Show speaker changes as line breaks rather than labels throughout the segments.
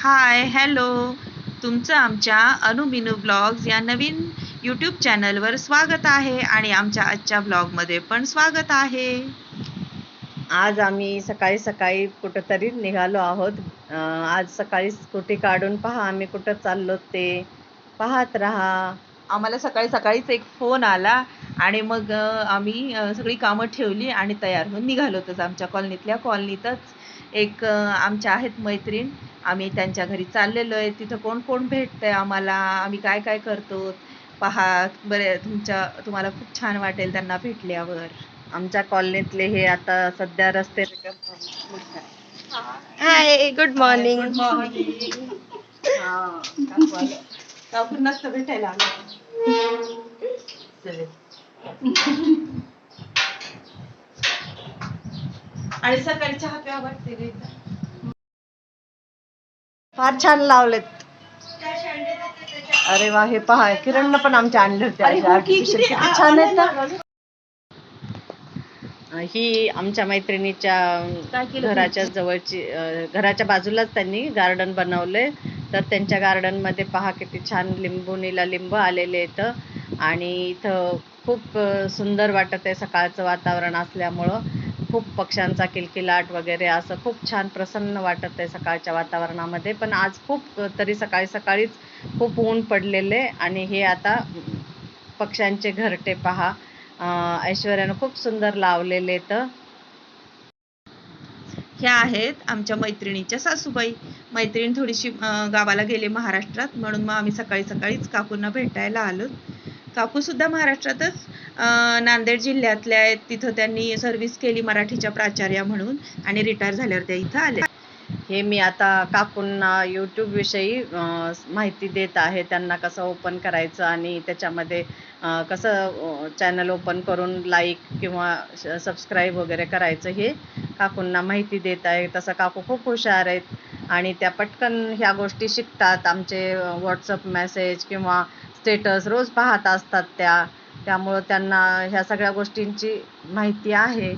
Hi hello तुमचं आमच्या अनुबिनू blogs या नवीन यूट्यूब चॅनलवर स्वागत आहे आणि आमच्या आजच्या ब्लॉगमध्ये पण स्वागत आहे.
आज आम्ही सकाळी सकाळी कुठंतरी निघालो आहोत. आज सकाळी स्कूटी काढून पहा आम्ही कुठं चाललो ते पाहत राहा.
आम्हाला सकाळी सकाळीच एक फोन आला आणि मग आम्ही सगळी कामं ठेवली आणि तयार होऊन निघालो होतोच आमच्या कॉलनीतल्या कॉलनीतच. एक आमच्या आहेत मैत्रीण आम्ही त्यांच्या घरी चाललेलो आहे. तिथं कोण कोण भेटतंय आम्हाला? आम्ही काय काय करतो? पहा बरे तुमच्या तुम्हाला खूप छान वाटेल त्यांना भेटल्यावर.
आमच्या कॉलनीतले हे आता सध्या रस्ते
हाय गुड मॉर्निंग
नसतं भेटायला. आणि सकाळी चहा प्यावा वाटते
फार छान लावलेत. अरे वा हे पहा किरणनं पण आमच्या आणले होते
अरे
असे
हो की,
artificial.
किती
किती छान आहेत ना. ही आमच्या मैत्रिणीच्या घराच्या जवळची अं, घराच्या बाजूलाच त्यांनी गार्डन बनवलंय. तर त्यांच्या गार्डनमध्ये पहा किती छान लिंबुनीला लिंब आलेले आहेत आणि इथं खूप अं, सुंदर वाटत आहे सकाळचं वातावरण असल्यामुळं. खूप पक्ष्यांचा किलकिलाट वगैरे असं खूप छान प्रसन्न वाटत आहे सकाळच्या वातावरणामध्ये. पण आज खूप तरी सकाळी सकाळीच खूप ऊन पडलेले आणि हे आता पक्ष्यांचे घरटे पहा. ऐश्वर्यानं खूप सुंदर लावलेले तर
ह्या आहेत आमच्या मैत्रिणीच्या सासूबाई. मैत्रीण थोडीशी गावाला गेले महाराष्ट्रात. म्हणून मग आम्ही सकाळी सकाळीच काकूंना भेटायला आलो काकू सुद्धा महाराष्ट्रातच. नांदेड जिल्ह्यातल्या आहेत. तिथं त्यांनी सर्व्हिस केली मराठीच्या प्राचार्या म्हणून आणि रिटायर झाल्यावर त्या इथं आल्या.
हे मी आता काकूंना यूट्यूबविषयी माहिती देत आहे. त्यांना कसं ओपन करायचं आणि त्याच्यामध्ये कसं चॅनल ओपन करून लाईक किंवा सबस्क्राईब वगैरे करायचं हे काकूंना माहिती देत आहे. तसं काकू खूप हुशार आहेत आणि त्या पटकन ह्या गोष्टी शिकतात. आमचे व्हॉट्सअप मेसेज किंवा स्टेटस रोज पाहत असतात त्या. त्यामुळं त्यांना ह्या सगळ्या गोष्टींची माहिती आहे.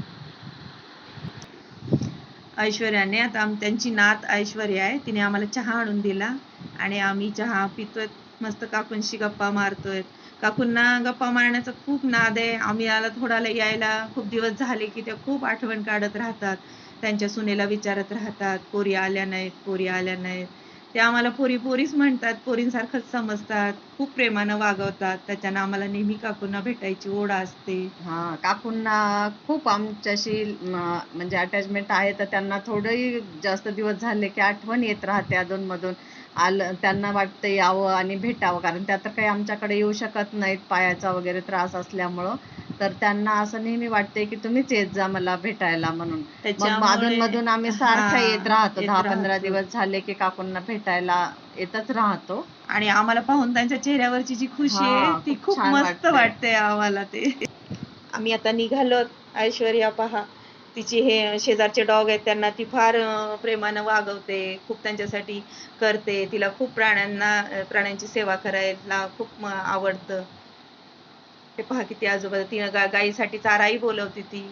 ऐश्वर्याने आता त्यांची नात ऐश्वर्या आहे तिने आम्हाला चहा आणून दिला आणि आम्ही चहा पितोय मस्त काकूंशी गप्पा मारतोय. काकूंना गप्पा मारण्याचा खूप नाद आहे. आम्ही आला थोडाला यायला खूप दिवस झाले की त्या खूप आठवण काढत राहतात. त्यांच्या सुनेला विचारत राहतात पोरी आल्या नाहीत पोरी आल्या नाहीत. ते आम्हाला पोरी पोरीच म्हणतात पोरींसारखंच समजतात खूप प्रेमानं वागवतात. त्याच्यानं आम्हाला नेहमी काकूंना भेटायची ओढ असते.
हा काकूंना खूप आमच्याशी म, म्हणजे अटॅचमेंट आहे. तर त्यांना थोडंही जास्त दिवस झाले की आठवण येत राहते अधूनमधून. आलं त्यांना वाटतं यावं आणि भेटावं. कारण त्या तर काही आमच्याकडे येऊ शकत नाहीत. पायाचा वगैरे त्रास असल्यामुळं. तर त्यांना असं नेहमी वाटतंय की तुम्हीच येत जा मला भेटायला म्हणून. मग अधून मधून आम्ही सारखं येत राहतो. दहा पंधरा. दिवस झाले की काकूंना भेटायला येतच राहतो.
आणि आम्हाला पाहून त्यांच्या चेहऱ्यावरची जी खुशी
हा,
आहे ती
खूप
मस्त. वाटते आम्हाला ते. आम्ही आता निघालो. ऐश्वर्या पहा. तिची हे शेजारचे डॉग आहेत त्यांना ती फार प्रेमानं वागवते खूप त्यांच्यासाठी करते. तिला खूप प्राण्यांना प्राण्यांची सेवा करायला खूप आवडतं. ते पहा किती आजोबा ती गा- गाईसाठी चाराही बोलवते ती.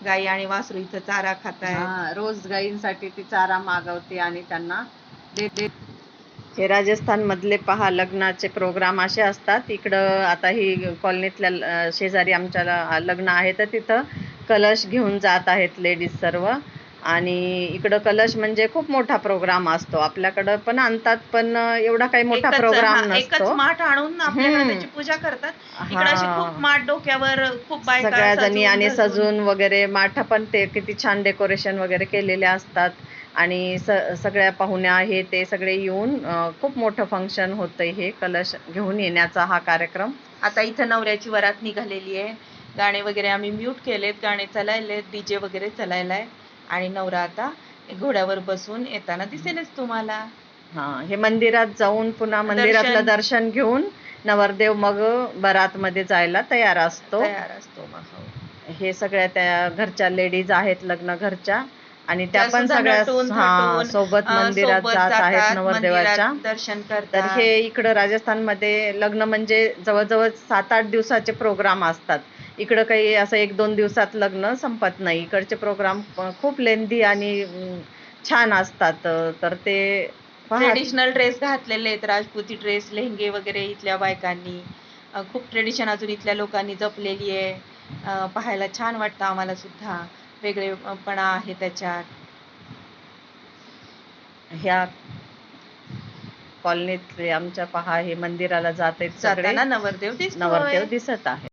गाई आणि वासरू इथं चारा खाताय
हा, रोज गायींसाठी ती चारा मागवते आणि त्यांना देत देत हे राजस्थान मधले पहा लग्नाचे प्रोग्राम असे असतात. इकडं आता ही कॉलनीतल्या अं, शेजारी आमच्या ल- लग्न आहे तर तिथं कलश घेऊन जात आहेत लेडीज सर्व. आणि इकडं कलश म्हणजे खूप मोठा प्रोग्राम असतो. आपल्याकडं पण आणतात पण एवढा काही मोठा
एकच-
प्रोग्राम
हा, एकच
नसतो.
माठ आणून आपल्याकडे
हम्म.
त्याची पूजा करतात. इकडे अशी
हा.
खूप माठ डोक्यावर खूप बायका
सगळ्या जणी आणि. सजून वगैरे माठ पण ते किती छान डेकोरेशन वगैरे केलेले असतात. आणि स- सगळ्या पाहुण्या हे ते सगळे येऊन अं, खूप मोठं फंक्शन होतंय हे कलश घेऊन येण्याचा हा कार्यक्रम.
आता इथं नवऱ्याची वरात निघालेली आहे. गाणे वगैरे आम्ही म्यूट केलेत गाणे चालायलेत डीजे वगैरे चालायलाय. आणि नवरा आता घोड्यावर बसून येताना दिसेलच तुम्हाला.
हा हे मंदिरात जाऊन पुन्हा मंदिरातलं
दर्शन-
घेऊन नवरदेव मग बरात मध्ये जायला तयार असतो.
तयार असतो मग हो.
हे सगळ्या त्या घरच्या लेडीज आहेत लग्न घरच्या आणि त्या
त्या
पण
सुद्धा
सगळ्या
नटून
हा
थटून,
सोबत
अं,
मंदिरात
सोबत
जात आहेत
जातात,
नवरदेवाच्या.
मंदिरात दर्शन
तर
करतात
हे इकडं राजस्थानमध्ये लग्न म्हणजे जवळजवळ सात आठ दिवसाचे प्रोग्राम असतात. इकडं काही असं एक दोन दिवसात लग्न संपत नाही. इकडचे प्रोग्राम खूप लेंदी आणि छान असतात. तर ते
ट्रेडिशनल ड्रेस घातलेले आहेत. राजपुती ड्रेस लेहंगे वगैरे इथल्या बायकांनी. खूप ट्रेडिशन अजून इथल्या लोकांनी जपलेली आहे. पाहायला छान वाटतं आम्हाला सुद्धा. वेगळेपणा आहे त्याच्यात.
ह्या कॉलनीतले आमच्या पहा हे मंदिराला जात आहेत सगळे.
नवरदेव
नवरदेव दिसत आहे